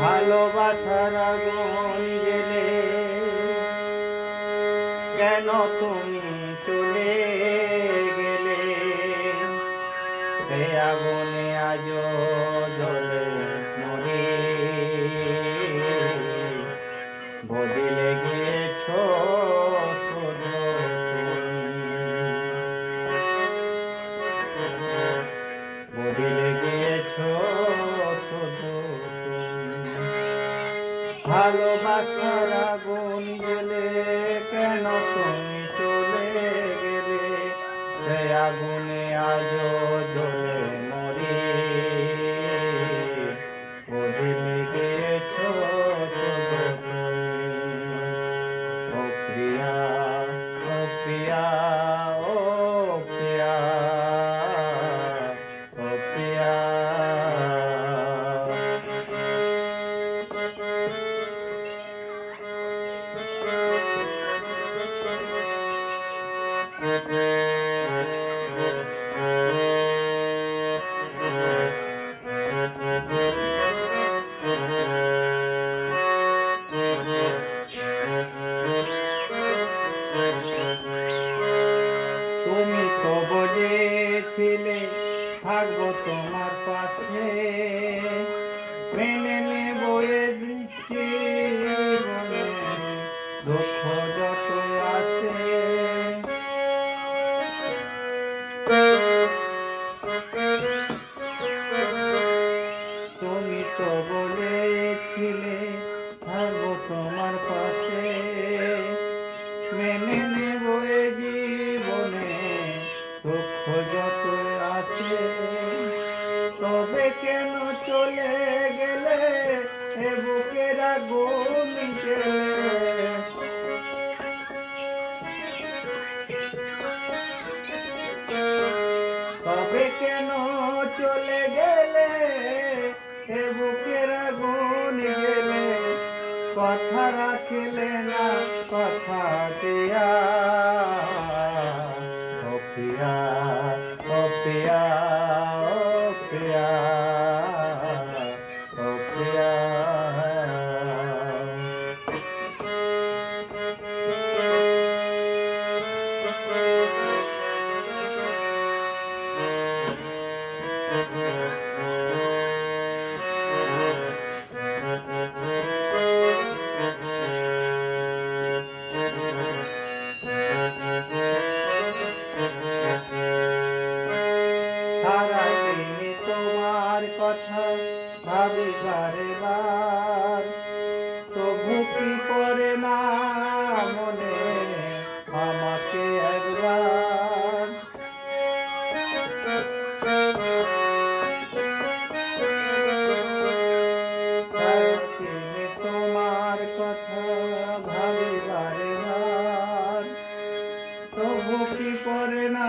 ভালোবাসার গঞ্জলে কেন তুমি চলে গেলে? আগুনে আজ ভালোবাসার আগুন গেলে কেন তুমি চলে গেলে? আগুনে আজ তুমি তো বলেছিলে থাকব তোমার পাশে। মেনে নেব তবে কেন চলে গেলে? এ বুকের আগুন তবে কেন চলে গেলে? এ বুকের আগুন গেলে কথা রাখলে না কথা দিয়া ও প্রিয়া কথা ভাবি বারে বার। তবু কি করে না মনে আমাকে একবার? তোমার কথা না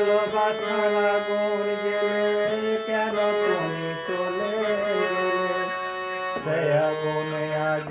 ভালোবাসার আগুন গেলে কেন তুমি চলে সে আগুনে আজ